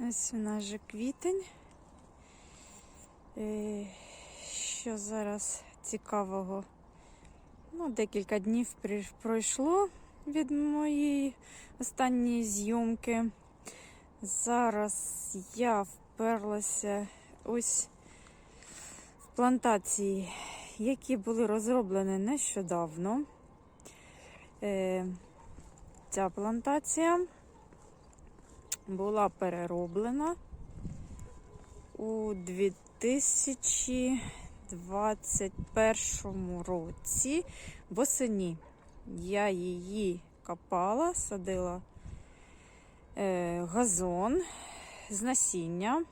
Ось у нас же квітень. Е, Що зараз цікавого? Ну, декілька днів пройшло від моєї останньої зйомки. Зараз я вперлася ось в плантації, які були розроблені нещодавно. Е, Ця плантація була перероблена у 2021 році восені. Я її копала, садила е, газон з насіння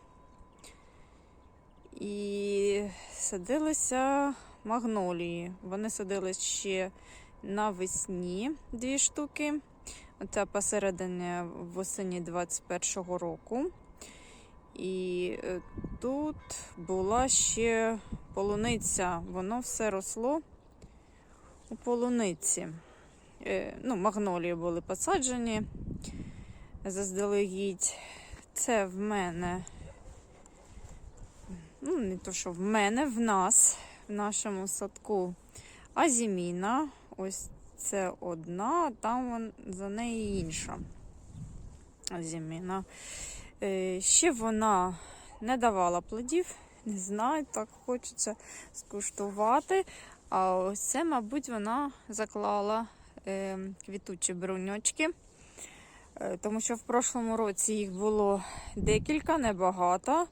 і садилися магнолії. Вони садились ще навесні дві штуки. Оця посередині восені 21-го року. І е, тут була ще полуниця. Воно все росло у полуниці. Е, Ну, магнолії були посаджені заздалегідь. Це в мене, ну, не то, що в мене, в нас, в нашому садку азіміна. Ось це одна, там вон, за неї інша азіміна. Е, ще вона не давала плодів, не знаю, так хочеться скуштувати. А ось це, мабуть, вона заклала е, квітучі бруньочки. Е, Тому що в прошлому році їх було декілька, небагато,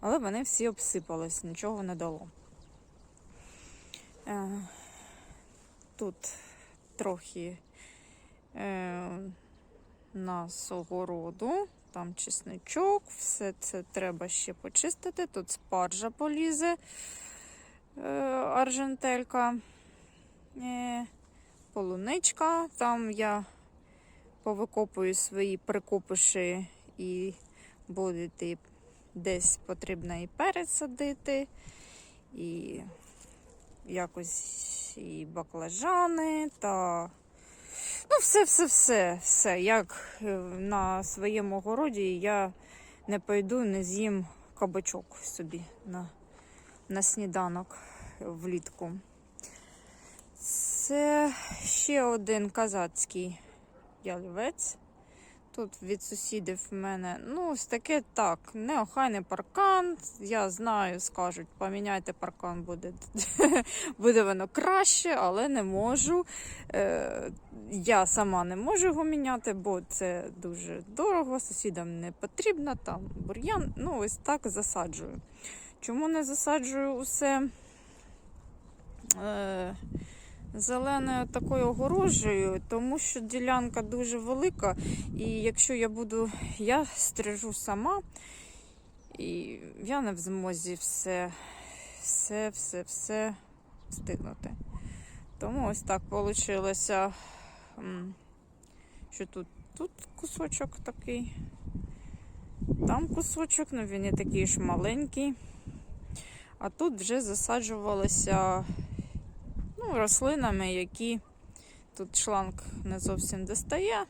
але вони всі обсипались, нічого не дало. Е, Тут трохи е, нас огороду, там чесничок, все це треба ще почистити. Тут спаржа полізе, е, аржентелька, е, полуничка. Там я повикопую свої прикопиші і буде десь потрібно і пересадити, і якось і баклажани, та ну, все, все, все, все. Як е, на своєму городі я не пойду, не з'їм кабачок собі на, на сніданок влітку. Це ще один казацький ялівець. Тут від сусідів в мене, ну, ось таке так, неохайний паркан. Я знаю, скажуть, поміняйте паркан, буде, буде воно краще, але не можу. Е, я сама не можу його міняти, бо це дуже дорого, сусідам не потрібно, там бур'ян. Ну, ось так засаджую. Чому не засаджую усе? Е, зеленою такою огорожею, тому що ділянка дуже велика, і якщо я буду, я стрижу сама, і я не в змозі все, все, все, все встигнути. Тому ось так вийшло, що тут, тут кусочок такий, там кусочок, ну він не такий ж маленький. А тут вже засаджувалися ну, рослинами, які тут шланг не зовсім достає.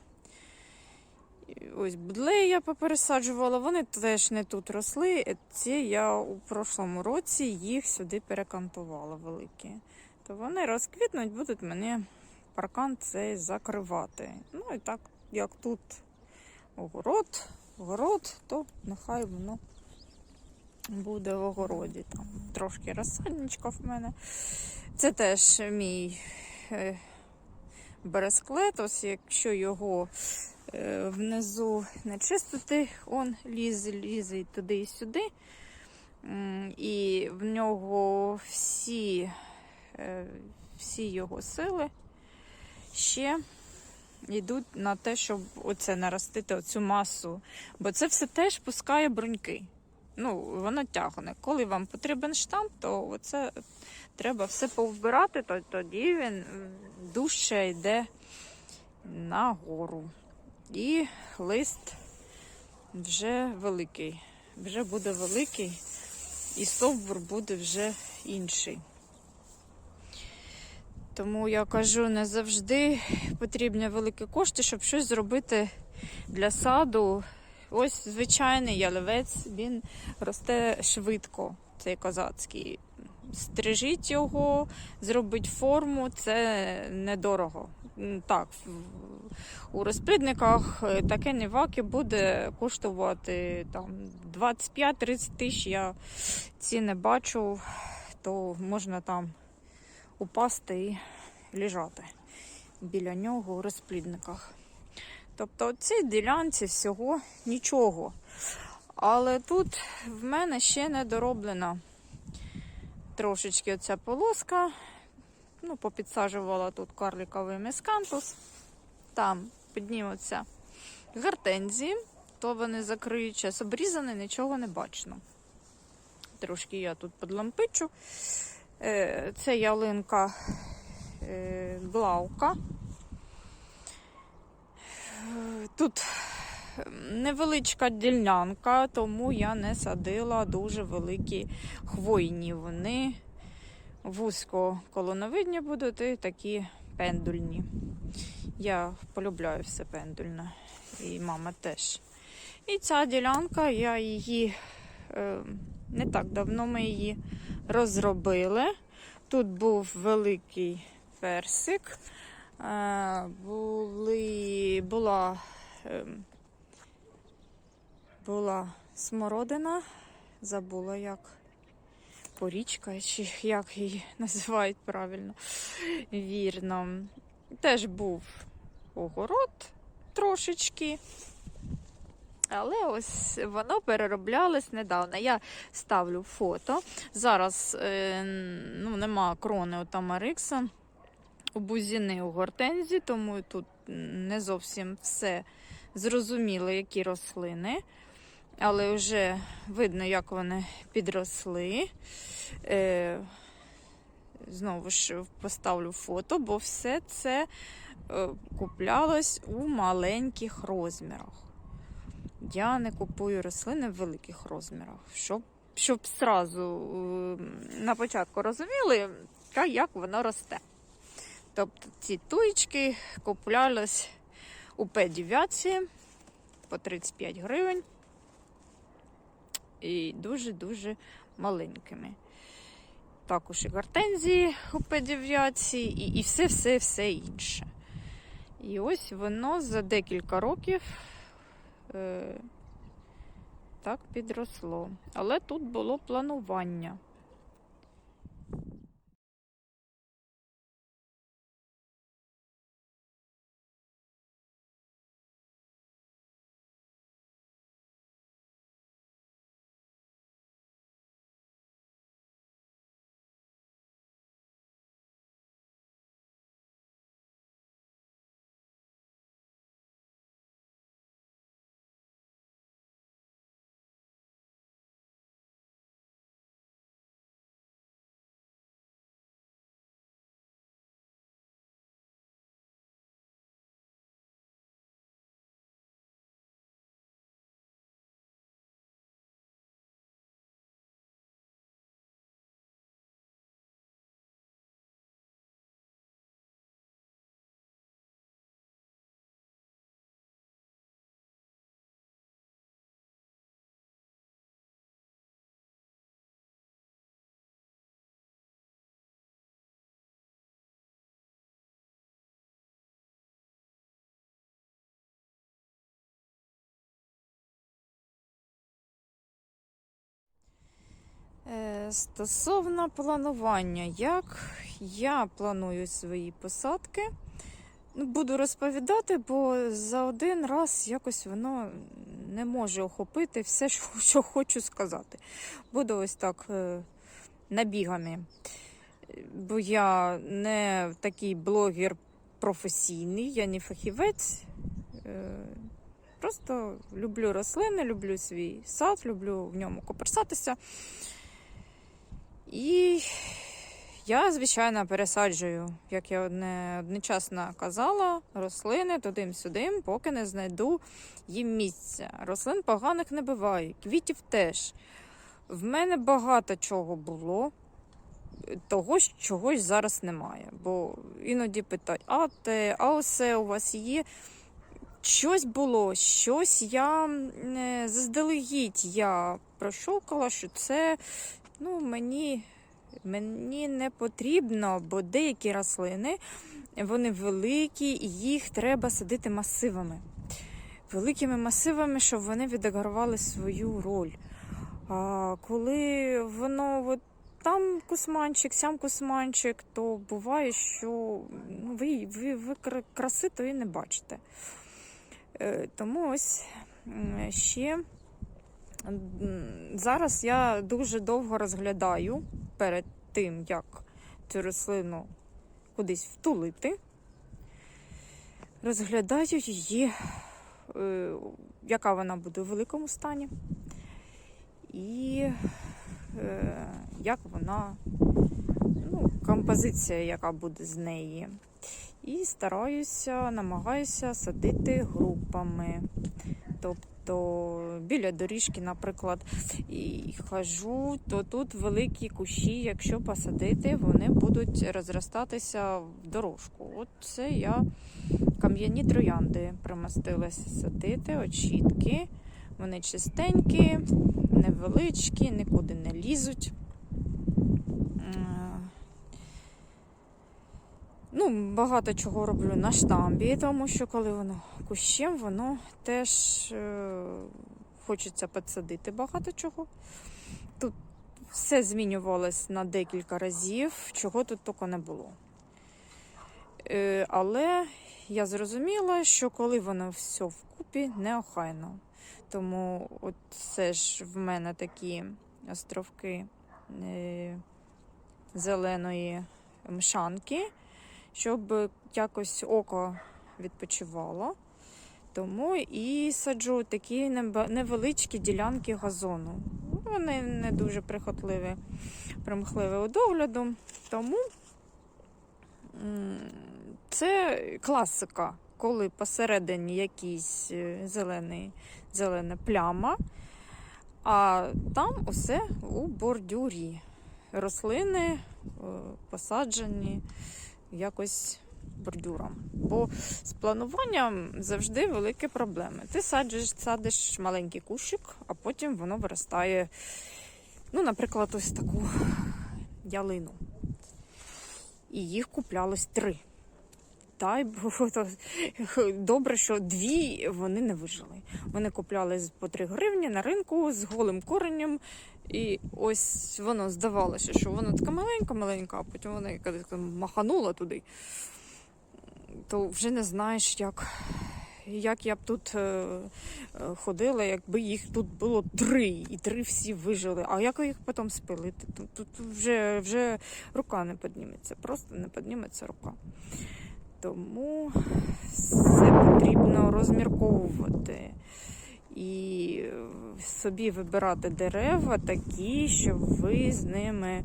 Ось будлеї я попересаджувала, вони теж не тут росли. Ці я у прошлому році їх сюди перекантувала великі. То вони розквітнуть, будуть мені паркан цей закривати. Ну і так, як тут огород, огород, то нехай воно буде в огороді. Там трошки розсадничка в мене. Це теж мій е, бересклет. Ось якщо його е, внизу не чистити, он лізе, лізе туди і сюди. І в нього всі, е, всі його сили ще йдуть на те, щоб оце наростити оцю масу. Бо це все теж пускає бруньки. Ну, воно тягне. Коли вам потрібен штамп, то оце треба все повбирати, то тоді він дужче йде нагору. І лист вже великий. Вже буде великий, і стовбур буде вже інший. Тому я кажу, не завжди потрібні великі кошти, щоб щось зробити для саду. Ось звичайний ялівець, він росте швидко, цей козацький. Стрижіть його, зробіть форму, це недорого. Так, у розплідниках е, таке ніваки буде коштувати там 25-30 тисяч. Я ціни бачу, то можна там упасти і лежати біля нього у розплідниках. Тобто, в цій ділянці всього нічого. Але тут в мене ще не дороблена трошечки оця полоска. Ну, попідсаджувала тут карликовий мескантус. Там піднімуться гортензії, то вони закриють час обрізані, нічого не бачно. Трошки я тут подлампичу. Е, Це ялинка е, главка. Е, Тут невеличка ділянка, тому я не садила дуже великі хвойні. Вони вузько колоновидні будуть і такі пендульні. Я полюбляю все пендульне, і мама теж. І ця ділянка, я її е, не так давно ми її розробили. Тут був великий персик, були, була, е, була смородина, забула як порічка, чи як її називають правильно, вірно. Теж був огород трошечки. Але ось воно перероблялось недавно. Я ставлю фото. Зараз е, ну, нема крони у Тамарикса, у бузіни у гортензі, тому тут не зовсім все зрозуміло, які рослини. Але вже видно, як вони підросли. Е, знову ж поставлю фото, бо все це е, куплялось у маленьких розмірах. Я не купую рослини в великих розмірах, щоб, щоб зразу е, на початку розуміли, як воно росте. Тобто ці туєчки куплялись у П9 по 35 гривень і дуже-дуже маленькими. Також і гортензії у П9 і, все-все-все інше. І ось воно за декілька років е, так підросло. Але тут було планування. Стосовно планування, як я планую свої посадки, ну, буду розповідати, бо за один раз якось воно не може охопити все, що, що хочу сказати. Буду ось так е, набігами. Бо я не такий блогер професійний, я не фахівець. Е, Просто люблю рослини, люблю свій сад, люблю в ньому коперсатися. І я, звичайно, пересаджую, як я одне, одночасно казала, рослини туди-сюди, поки не знайду їм місця. Рослин поганих не буває, квітів теж. В мене багато чого було, того чогось зараз немає. Бо іноді питають, а те, а оце у вас є. щось було, щось я е, заздалегідь я прощолкала, що це ну, мені, мені не потрібно, бо деякі рослини вони великі, і їх треба садити масивами. Великими масивами, щоб вони відігравали свою роль. А коли воно от там кусманчик, сям кусманчик, то буває, що ну, ви, ви, ви краси то і не бачите. Е, Тому ось ще зараз я дуже довго розглядаю перед тим, як цю рослину кудись втулити. Розглядаю її, е, яка вона буде у великому стані. І е, як вона, ну, композиція, яка буде з неї. І стараюся, намагаюся садити групами. Тобто біля доріжки, наприклад, і хожу, то тут великі кущі, якщо посадити, вони будуть розростатися в дорожку. От це я кам'яні троянди примостилася садити, очітки. Вони чистенькі, невеличкі, нікуди не лізуть. Е, Ну, багато чого роблю на штамбі, тому що коли воно кущем, воно теж е, хочеться підсадити багато чого. Тут все змінювалось на декілька разів, чого тут тільки не було. Е, але я зрозуміла, що коли воно все вкупі, неохайно. Тому от це ж в мене такі островки е, зеленої мшанки, щоб якось око відпочивало. Тому і саджу такі невеличкі ділянки газону. Вони не дуже прихотливі, примхливі у догляду. Тому це класика, коли посередині якийсь е, зелений, зелена пляма, а там усе у бордюрі. Рослини е, посаджені якось бордюром. Бо з плануванням завжди великі проблеми. Ти саджиш, садиш маленький кущик, а потім воно виростає, ну, наприклад, ось таку ялину. І їх куплялось три. Дай Бог, то добре, що дві вони не вижили. Вони купляли по 3 гривні на ринку з голим коренем. І ось воно здавалося, що воно така маленька-маленька, а потім вона якось маханула туди. То вже не знаєш, як, як я б тут е, е, ходила, якби їх тут було три, і три всі вижили. А як їх потім спилити? Тут, тут вже, вже рука не підніметься, просто не підніметься рука. Тому все потрібно розмірковувати і собі вибирати дерева такі, щоб ви з ними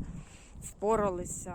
впоралися